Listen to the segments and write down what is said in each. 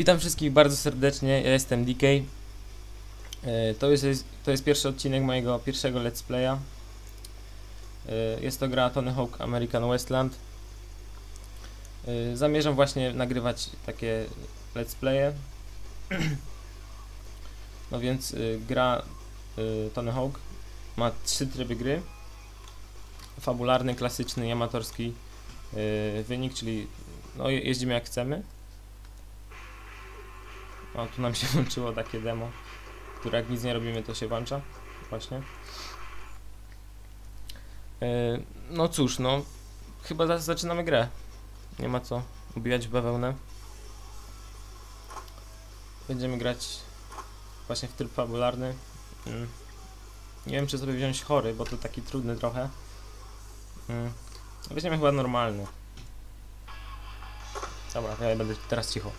Witam wszystkich bardzo serdecznie, ja jestem DK. E, To jest, to jest pierwszy odcinek mojego pierwszego let's playa. E, Jest to gra Tony Hawk American Westland. E, Zamierzam właśnie nagrywać takie let's playe. No więc gra Tony Hawk ma trzy tryby gry. Fabularny, klasyczny i amatorski wynik, czyli no, je- jeździmy jak chcemy. O, tu nam się włączyło takie demo, które jak nic nie robimy, to się włącza. Właśnie. Yy, no cóż, no. Chyba za- zaczynamy grę. Nie ma co ubijać w bawełnę. Będziemy grać właśnie w tryb fabularny. Mm. Nie wiem, czy sobie wziąć chory, bo to taki trudny trochę. Mm. Weźmiemy chyba normalny. Dobra, ja będę teraz cicho.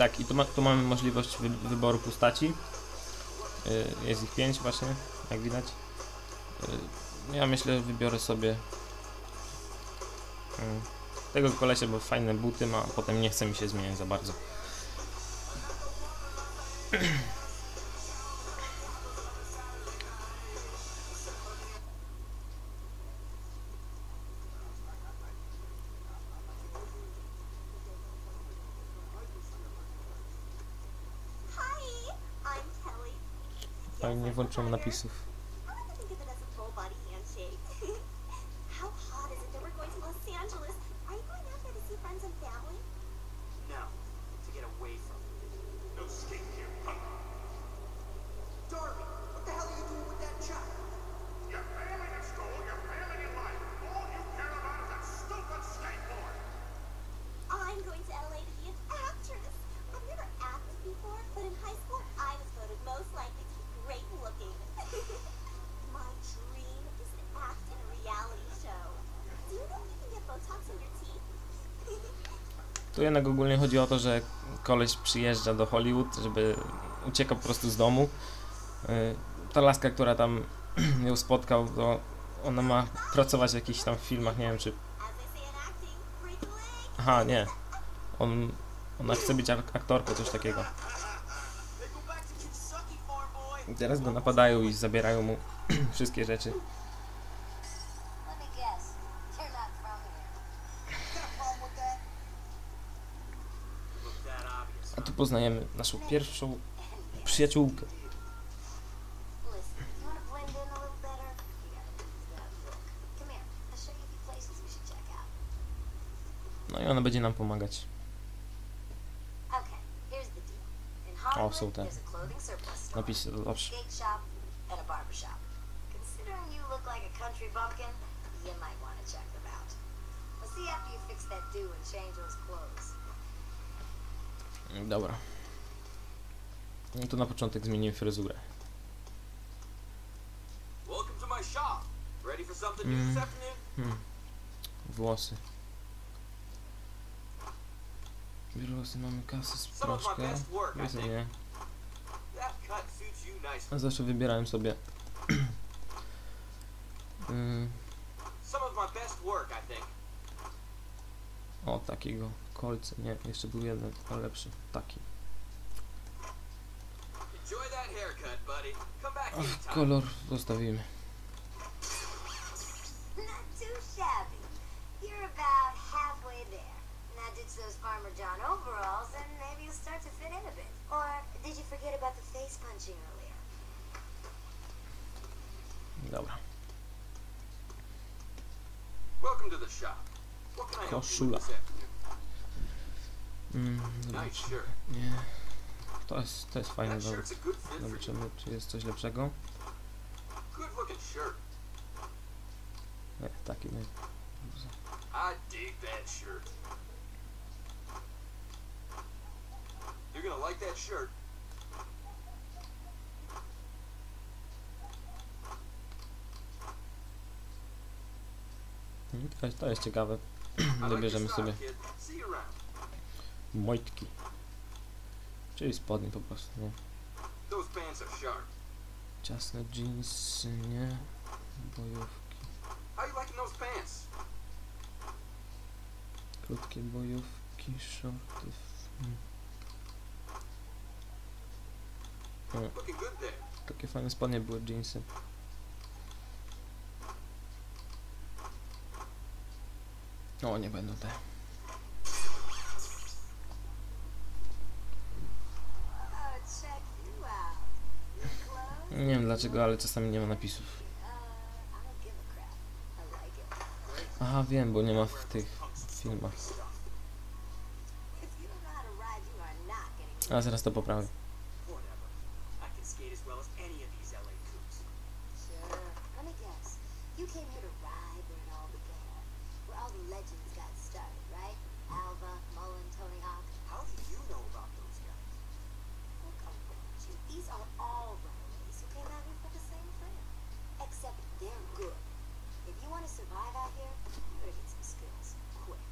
Tak, i tu, ma, tu mamy możliwość wy, wyboru postaci. Y, jest ich pięć właśnie, jak widać. Y, ja myślę, że wybiorę sobie y, tego kolesia, bo fajne buty ma, a potem nie chce mi się zmieniać za bardzo. Fajnie, nie włączyłem napisów. I like to think of it as a full body handshake. How hot is it that we're going to Los Angeles? Are you going out there to see friends and family? No, to get away from it. No escape here, punk. Darby, what the hell are you doing with that child? You're failing at school, you're failing in life. All you care about is that stupid skateboard. I'm going to LA to be an actress. I've never acted before, but in high school I was voted most likely to be great looking. My dream is to act in a reality show. Do you know you can get Botox in your teeth? Tu jednak ogólnie chodzi o to, że koleś przyjeżdża do Hollywood, żeby ucieka po prostu z domu. Y, Ta laska, która tam ją spotkał, to ona ma pracować w jakichś tam filmach, nie wiem czy... Aha, nie. On, ona chce być ak- aktorką, coś takiego. Teraz go napadają i zabierają mu wszystkie rzeczy. Let me guess. You're not from here. Got a problem with that? Look that obvious. A tu poznajemy naszą pierwszą przyjaciółkę. Listen, you want to blend in a little better? You gotta use that book. Come here. I'll show you a few places we should check out. No i ona będzie nam pomagać. Hollywood, są te a Napisy, dobrze. a a you might want to check them out. We'll see after you fix that do and change those clothes. Dobra. No to na początek zmienimy fryzurę. Afternoon? Hmm. Włosy. Włosy mamy kasy z Wiedzę think. nie. Zawsze wybierałem sobie. Ym, Some of my best work, I think. Takiego kolce. Nie, jeszcze był jeden, ale lepszy. Taki. Ach, kolor zostawimy. Those Farmer John overalls and maybe you'll start to fit in a bit. Or did you forget about the face punching earlier? Dobra. Welcome to the shop. What you Koszula. Mm. Nie. To jest, to jest for you. Zobaczymy, czy jest coś lepszego. Nie, taki nie. I dig that shirt. You're gonna like that shirt. Mhm, To jest, to jest ciekawe. Dobierzemy sobie mojtki. Czyli spodnie po prostu, nie? Ciasne jeansy, nie? Bojówki. Krótkie bojówki, shorty. Mm. Good there. Takie fajne spodnie były jeansy. O, nie będą te. Oh, check you out. Your clothes? Nie wiem dlaczego, ale czasami nie ma napisów. Aha, wiem, bo nie ma w tych filmach. A zaraz to poprawię. Whatever. I can skate as well as any of these LA coops. Sure. Let me guess. You came here to ride where it all began. Where all the legends got started, right? Alva, Mullen, Tony Hawk. How do you know about those guys? Look around you. These are all runaways who came out here for the same thing. Except they're good. If you want to survive out here, better get some skills. Quick.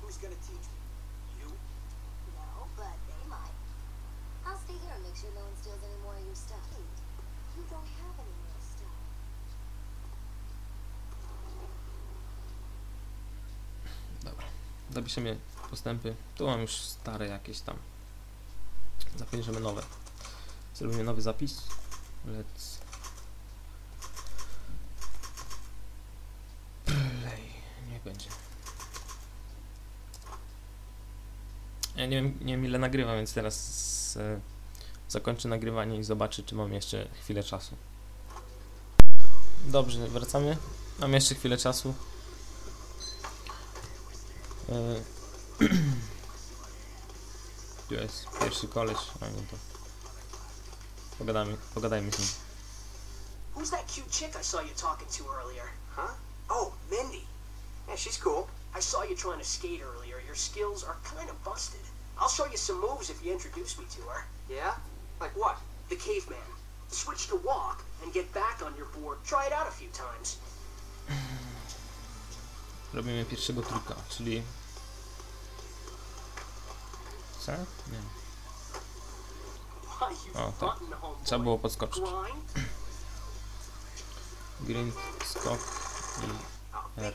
Who's gonna teach me? You? No, but they might. I'll stay here and make sure no one steals any more of your stuff. Wait, you don't have any more stuff. Dobra. Zapiszemy postępy. Tu mam już stare jakieś tam. Zapiszemy nowe. Zrobimy nowy zapis. Let's Nie wiem, nie wiem ile nagrywam, więc teraz e, zakończę nagrywanie i zobaczę, czy mam jeszcze chwilę czasu. Dobrze, wracamy. Mam jeszcze chwilę czasu. E, Tu jest pierwszy koleś, a nie to. Pogadamy, pogadajmy z nim. Who's that cute chick I saw you talking to earlier? Huh? Oh, Mindy. Yeah, she's cool. I saw you trying to skate earlier. Your skills are kind of busted. I'll show you some moves if you introduce me to her. Yeah? Like what? The caveman. Switch to walk and get back on your board. Try it out a few times. Robimy pierwszego trika, czyli... Co? Nie. Why you Oh, tak. Trzeba było podskoczyć. grind? Grind, skok i... R.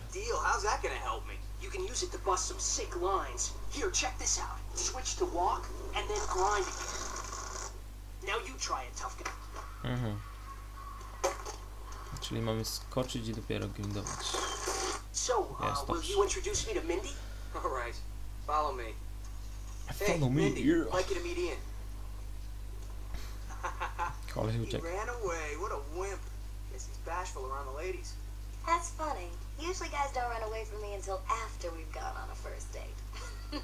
big deal. How's that gonna help me? You can use it to bust some sick lines. Here, check this out. Switch to walk and then grind again. Now you try it, tough guy. Mhm. Czyli mamy skoczyć i dopiero grindować. So, uh, Yes, will you introduce me to Mindy? All right. Follow me. Hey, Follow me, Mindy. yeah. Like you to meet Ian. Koleś He uciekł. ran away. What a wimp. Guess he's bashful around the ladies. That's funny. Usually guys don't run away from me until after we've gone on a first date.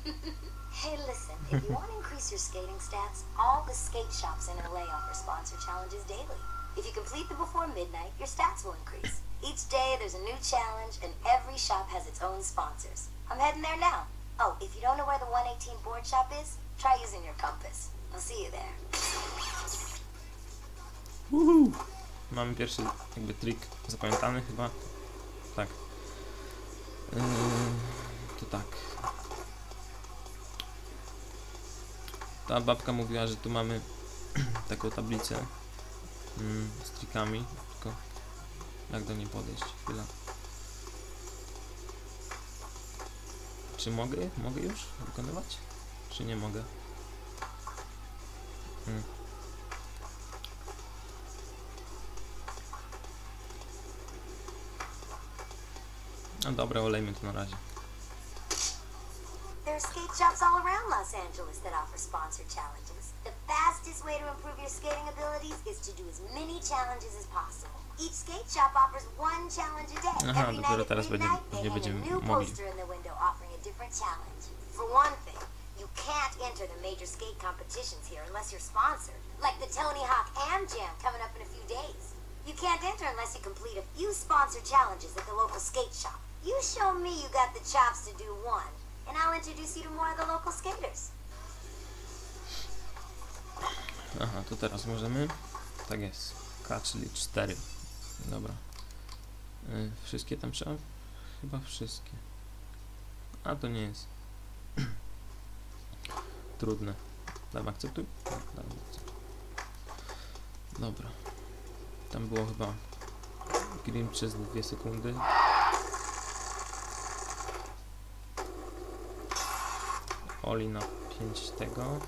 hey, listen, if you want to increase your skating stats, all the skate shops in LA offer sponsor challenges daily. If you complete them before midnight, your stats will increase. Each day there's a new challenge, and every shop has its own sponsors. I'm heading there now. Oh, if you don't know where the 118 board shop is, try using your compass. I'll see you there. Mamy pierwszy jakby trik zapamiętany chyba. Tak. Yy, to tak. Ta babka mówiła, że tu mamy taką tablicę mm, z trikami, tylko jak do niej podejść? Chwila. Czy mogę? Mogę już wykonywać? Czy nie mogę? Mm. No dobra, olejmy to na razie. There are skate shops all around Los Angeles that offer sponsored challenges. The fastest way to improve your skating abilities is to do as many challenges as possible. Each skate shop offers one challenge a day. Aha, Every dopiero teraz będzie- they nie hang będziemy a new mogli. poster in the window offering a different challenge. For one thing, you can't enter the major skate competitions here unless you're sponsored, like the Tony Hawk Am Jam coming up in a few days. You can't enter unless you complete a few sponsored challenges at the local skate shop. You show me you got the chops to do one, and I'll introduce you to more of the local skaters. Aha, to teraz możemy. Tak jest. K, czyli 4. Dobra. Y, wszystkie tam trzeba? Chyba wszystkie. A to nie jest. Trudne. Dam akceptuj? Akceptuj. Dobra. Tam było chyba Grim przez 2 sekundy. Oli na 5 tego.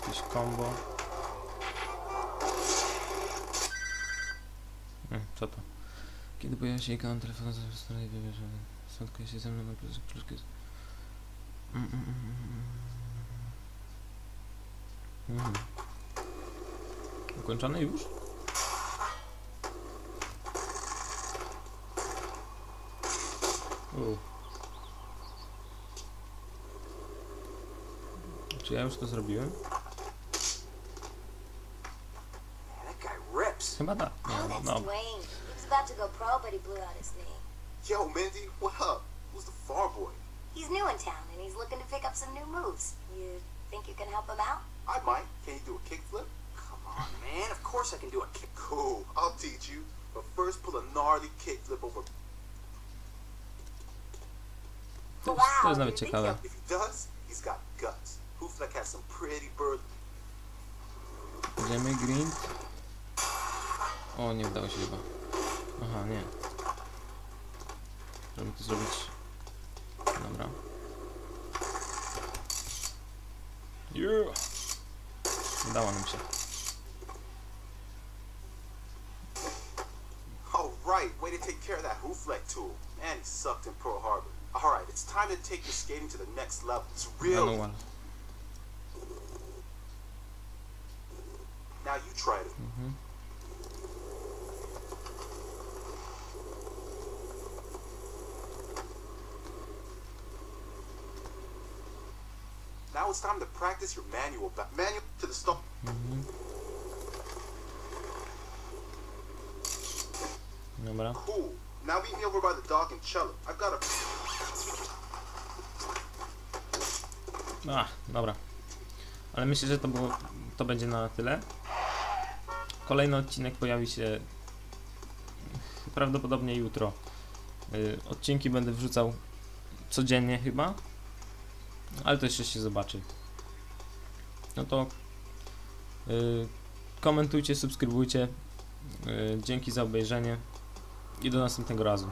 Jakieś combo. Mm, co to? Kiedy pojawia się ikon telefonu za stronie wybierze. Spotkaj się ze mną na plaży kluczki. Mm, mm, mm, mm. Mhm. Ukończone już? Czy ja już to zrobiłem? That guy rips. Chyba tak. Oh, that's no. He was about to go pro, but he blew out his knee. Yo, Mindy, what up? Who's the far boy? He's new in town, and he's looking to pick up some new moves. You think you can help him out? I might. Can you do a kickflip? Come on, man. Of course I can do a kick. Cool. I'll teach you. But first, pull a gnarly kickflip over. To jest, to jest Wow, nawet ciekawe. If he does, he's got guts. Hoofleck has some pretty bird. Idziemy grind. O, nie udało się chyba. Aha, nie. Żeby to zrobić. Dobra. Yeah. Udało nam się. All right, way to take care of that Hoofleck tool. Man, he sucked in Pearl Harbor. All right, it's time to take your skating to the next level. It's real. You try it. Mhm. Now it's time to practice your manual back. Manual to the stop. Mhm. Dobra. Cool. Now meet me over by the dock in Cello. I've got a. A, dobra. Ale myślę, że to było, to będzie na tyle. Kolejny odcinek pojawi się prawdopodobnie jutro. Y, Odcinki będę wrzucał codziennie chyba. Ale to jeszcze się zobaczy. No to y, komentujcie, subskrybujcie. Y, Dzięki za obejrzenie i do następnego razu.